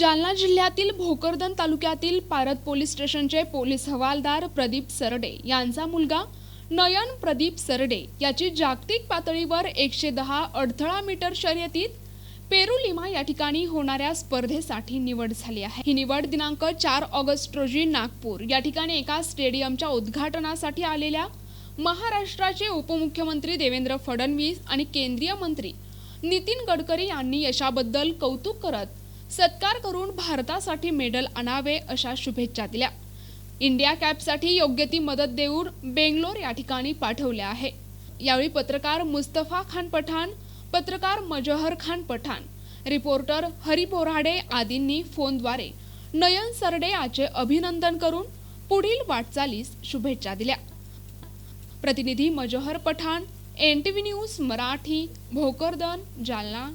जालना जिल्ह्यातील भोकरदन तालुक्यातील पारद पोलीस स्टेशनचे पोलीस हवालदार प्रदीप सरडे यांचा मुलगा नयन प्रदीप सरडे याची जागतिक पातळीवर एकशे दहा अडथळा मीटर शर्यतीत पेरुलिमा या ठिकाणी होणाऱ्या स्पर्धेसाठी निवड झाली आहे. ही निवड दिनांक चार ऑगस्ट रोजी नागपूर या ठिकाणी एका स्टेडियमच्या उद्घाटनासाठी आलेल्या महाराष्ट्राचे उपमुख्यमंत्री देवेंद्र फडणवीस आणि केंद्रीय मंत्री नितीन गडकरी यांनी यशाबद्दल कौतुक करत सत्कार करून भारतासाठी मेडल आणावे अशा शुभेच्छा दिल्या. इंडिया कॅपसाठी योग्य ती मदत देऊन बेंगलोर या ठिकाणी पाठवले आहे. यावेळी पत्रकार मुस्तफा खान पठाण पत्रकार मजहर खान पठाण रिपोर्टर हरी बोराडे आदींनी फोनद्वारे नयन सरडे याचे अभिनंदन करून पुढील वाटचालीस शुभेच्छा दिल्या. प्रतिनिधी Mazhar Pathan N T V news Marathi Bhokardan Jalna.